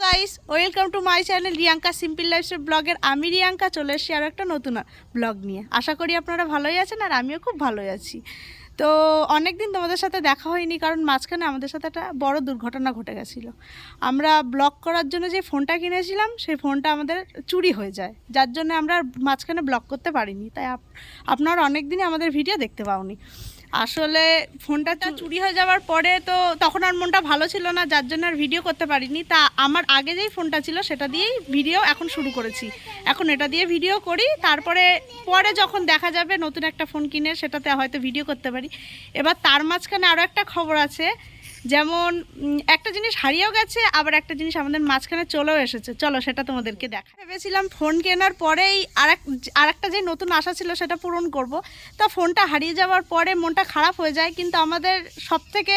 Guys welcome to my channel Riyanka simple lifestyle ব্লগের আমি রিয়াঙ্কা চলে এসেছি আরও একটা নতুন ব্লগ নিয়ে। আশা করি আপনারা ভালোই আছেন আর আমিও খুব ভালোই আছি। তো অনেক দিন তোমাদের সাথে দেখা হয়নি, কারণ মাঝখানে আমাদের সাথে একটা বড় দুর্ঘটনা ঘটে গেছিল। আমরা ব্লগ করার জন্য যে ফোনটা কিনেছিলাম, সেই ফোনটা আমাদের চুরি হয়ে যায়। যার জন্য আমরা মাঝখানে ব্লগ করতে পারিনি। তাই আপ- আপনারা অনেক দিনই আমাদের ভিডিও দেখতে পাওনি। আসলে ফোনটা তো চুরি হয়ে যাওয়ার পরে তো তখন আর মনটা ভালো ছিল না যার জন্য আর ভিডিও করতে পারিনি। তা আমার আগে যেই ফোনটা ছিল সেটা দিয়েই ভিডিও এখন শুরু করেছি। এখন এটা দিয়ে ভিডিও করি তারপরে পরে যখন দেখা যাবে নতুন একটা ফোন কিনে সেটাতে হয়তো ভিডিও করতে পারি। এবার তার মাঝখানে আরও একটা খবর আছে যেমন একটা জিনিস হারিয়েও গেছে, আবার একটা জিনিস আমাদের মাঝখানে চলেও এসেছে। চলো সেটা তোমাদেরকে দেখা ভেবেছিলাম ফোন কেনার পরেই আর একটা যে নতুন আশা ছিল সেটা পূরণ করব। তা ফোনটা হারিয়ে যাওয়ার পরে মনটা খারাপ হয়ে যায়, কিন্তু আমাদের সব থেকে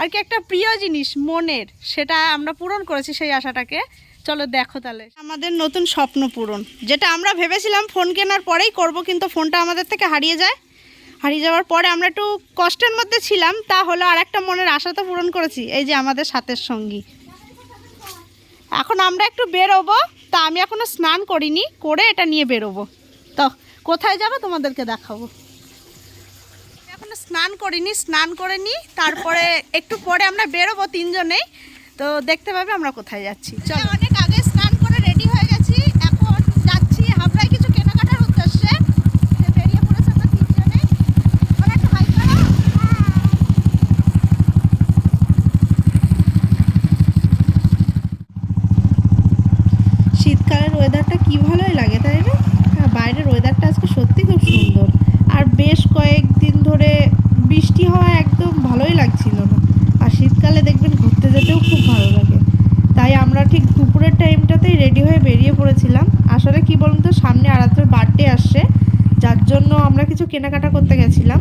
আর কি একটা প্রিয় জিনিস মনের, সেটা আমরা পূরণ করেছি সেই আশাটাকে। চলো দেখো তাহলে। আমাদের নতুন স্বপ্ন পূরণ, যেটা আমরা ভেবেছিলাম ফোন কেনার পরেই করব, কিন্তু ফোনটা আমাদের থেকে হারিয়ে যায়। হারিয়ে যাওয়ার পরে আমরা একটু কষ্টের মধ্যে ছিলাম, তা হলো আর একটা মনের আশা তো পূরণ করেছি, এই যে আমাদের সাথের সঙ্গী। এখন আমরা একটু বেরোবো, তা আমি এখনও স্নান করিনি, করে এটা নিয়ে বেরোবো। তো, কোথায় যাব তোমাদেরকে দেখাবো। এখনও স্নান করিনি, স্নান করে নিই তারপরে একটু পরে আমরা বেরোবো তিনজনেই, তো দেখতে পাবে আমরা কোথায় যাচ্ছি। চলো। অনেক আগে স্নান করে রেডি হয়ে গেছি এখন যাচ্ছি হাবড়ায় কিছু কেনাকাটার উদ্দেশ্যে যে বেরিয়ে পড়েছে আমরা তিনজনেই বলো একটু হাই করো শীতকালের ওয়েদারটা কি ভালোই লাগে, তাই না? হ্যাঁ বাইরের ওয়েদারটা আজকে সত্যি খুব সুন্দর। আর বেশ কয়েকদিন ধরে বৃষ্টি হওয়া একদম ভালোই লাগছিল না। আর শীতকালে দেখবেন ঘুরতে যেতেও খুব ভালো লাগে। তাই আমরা ঠিক দুপুরের টাইমটাতেই রেডি হয়ে বেরিয়ে পড়েছিলাম। আসলে কি বলুন তো, সামনে আরাত্রের বার্থডে আসছে, যার জন্য আমরা কিছু কেনাকাটা করতে গেছিলাম।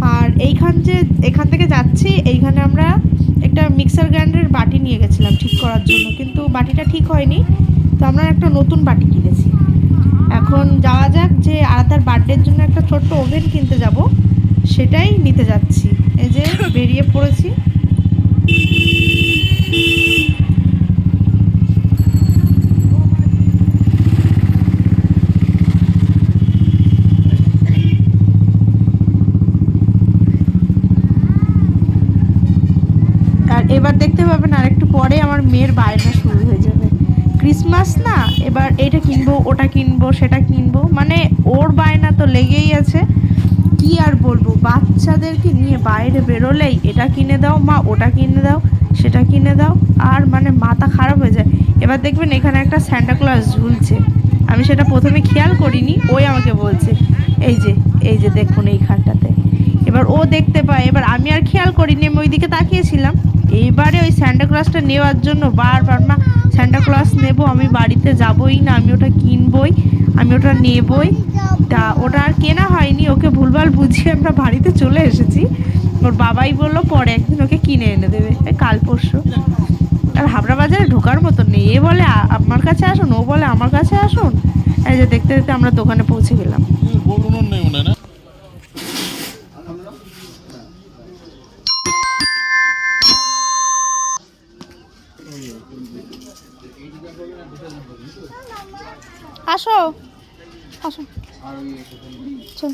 আর এইখান যে, এখান থেকে যাচ্ছি, এইখানে আমরা একটা মিক্সার গ্রাইন্ডারের বাটি নিয়ে গেছিলাম ঠিক করার জন্য। কিন্তু বাটিটা ঠিক হয়নি। তো আমরা একটা নতুন বাটি কিনেছি। এখন যাওয়া যাক যে আরাতার বার্থডের জন্য একটা ছোট্ট ওভেন কিনতে যাব। সেটাই নিতে যাচ্ছি। এই যে বেরিয়ে পড়েছি। এবার দেখতে পাবেন আর একটু পরে আমার মেয়ের যাবে ক্রিসমাস না, এবার এটা কিনবো, ওটা কিনবো, সেটা কিনবো মানে ওর বায়না তো লেগেই আছে। কি আর বলব, বাচ্চাদেরকে নিয়ে বাইরে বেরোলেই এটা কিনে দাও, মা ওটা কিনে দাও, সেটা কিনে দাও, আর মানে মাথা খারাপ হয়ে যায়। এবার দেখবেন এখানে একটা স্যান্টাক্লাস ঝুলছে। আমি সেটা প্রথমে খেয়াল করিনি, ওই আমাকে বলছে, এই যে এই যে দেখুন এইখানটাতে এবার ও দেখতে পায়, এবার আমি আর খেয়াল করিনি, আমি ওইদিকে তাকিয়েছিলাম। এইবারে ওই স্যান্টা ক্লসটা নেওয়ার জন্য বারবার, মা স্যান্টা ক্লস নেব, আমি বাড়িতে যাবই না, আমি ওটা কিনবই, আমি ওটা নেবই। তা ওটা আর কেনা হয়নি, ওকে ভুলভাল বুঝিয়ে আমরা বাড়িতে চলে এসেছি। ওর বাবাই বলল, পরে একদিন ওকে কিনে এনে দেবে কাল পরশু। আর হাবড়া বাজারে ঢোকার মতো নেই। এ বলে আমার কাছে আসুন, ও বলে আমার কাছে আসুন। এই যে দেখতে দেখতে আমরা দোকানে পৌঁছে গেলাম। আসো। আসো। চল।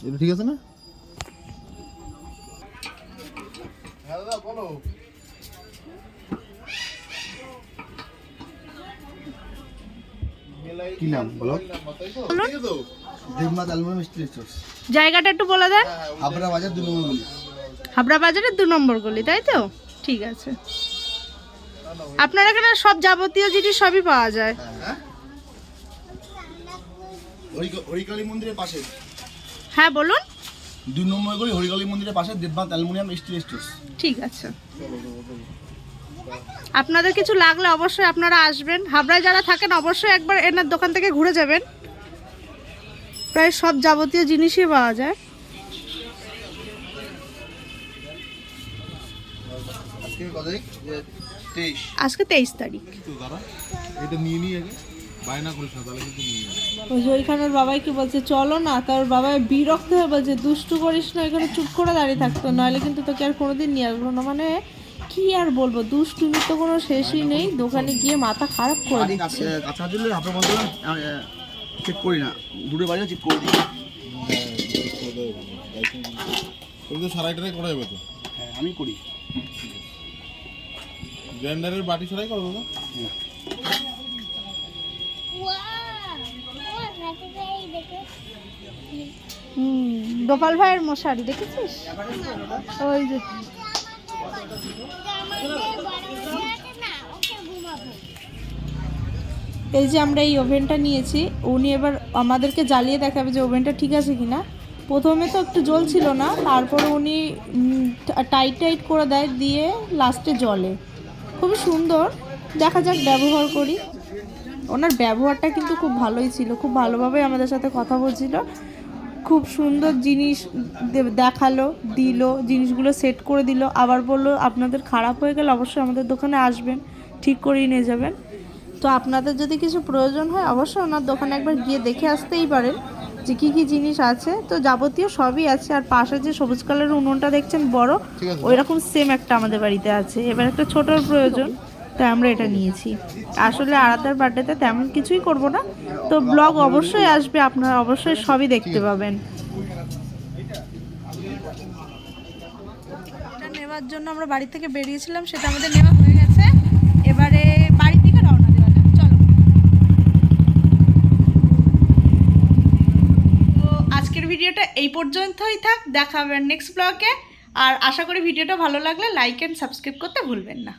এটা ঠিক আছে না? হ্যাঁ দাদা বলো কি নাম বলো? দেবনাথ অ্যালুমিনিয়াম স্টিল জায়গাটা একটু বলে দেন হাবড়া বাজার দু নম্বর হাবড়া বাজারের দু নম্বর গলি তাই তো? ঠিক আছে। আপনার এখানে সব যাবতীয় জিনিস সবই পাওয়া যায়। হরিকালী মন্দিরের পাশে। হ্যাঁ বলুন। দু নম্বর গলি হরিকালী মন্দিরের পাশে দেবনাথ অ্যালুমিনিয়াম স্টিল স্টোর্স। ঠিক আছে। আপনাদের কিছু লাগলে অবশ্যই আপনারা আসবেন। হাবড়ায় যারা থাকেন অবশ্যই একবার এনার দোকান থেকে ঘুরে যাবেন। প্রায় সব যাবতীয় জিনিসই পাওয়া যায়। আজকে আজকে তেইশ তারিখ। এটা নিয়ে আগে। বায়না করিস না তাহলে কিন্তু নিয়ে ওই যে ওইখানে বাবাই কি বলছে চলো না। তার বাবা বিরক্ত হয়ে বলছে দুষ্টু করিস না এখানে চুপ করে দাঁড়িয়ে থাকতো। নইলে কিন্তু তোকে আর কোনোদিন নিয়ে আসব না। মানে কি আর বলব দুষ্টুমির তো কোনো শেষই নেই। দোকানে গিয়ে মাথা খারাপ করে দিচ্ছে। কাছে দিলে হাতে বন্ধ চেক করি না। দূরে বাড়িও চেক করে দিই। তুমি তো সারাইটাই করা যাবে তো হ্যাঁ আমি করি। গ্রাইন্ডারের বাটি সারাই করব না গোপাল ভাইয়ের মশারি, দেখেছিস? ওই যে। এই যে আমরা এই ওভেনটা নিয়েছি, উনি এবার আমাদেরকে জ্বালিয়ে দেখাবে যে ওভেনটা ঠিক আছে কিনা। প্রথমে তো একটু জ্বলছিল না, তারপরে উনি টাইট টাইট করে দেয়, দিয়ে লাস্টে জলে খুবই সুন্দর। দেখা যাক, ব্যবহার করি। ওনার ব্যবহারটা কিন্তু খুব ভালোই ছিল। খুব ভালোভাবে আমাদের সাথে কথা বলছিল। খুব সুন্দর জিনিস দেখাল, দিল, জিনিসগুলো সেট করে দিল। আবার বলল, আপনাদের খারাপ হয়ে গেলে অবশ্যই আমাদের দোকানে আসবেন। ঠিক করিয়ে নিয়ে যাবেন। তো আপনাদের যদি কিছু প্রয়োজন হয়, অবশ্যই ওনার দোকানে একবার গিয়ে দেখে আসতেই পারেন। যে কী কী জিনিস আছে তো যাবতীয় সবই আছে। আর পাশে যে সবুজ কালারের উনুনটা দেখছেন বড় ওই রকম সেম একটা আমাদের বাড়িতে আছে। এবার একটা ছোটোর প্রয়োজন তাই আমরা এটা নিয়েছি। আসলে আরাধার বার্থডেতে তেমন কিছুই করব না। তো ব্লগ অবশ্যই আসবে আপনারা অবশ্যই সবই দেখতে পাবেন। এটা নেওয়ার জন্য আমরা বাড়ি থেকে বেরিয়েছিলাম সেটা আমাদের নেওয়া হয়ে এই পর্যন্তই থাক, দেখা হবে নেক্সট ব্লগে আর আশা করি ভিডিওটা ভালো লাগলে লাইক অ্যান্ড সাবস্ক্রাইব করতে ভুলবেন না।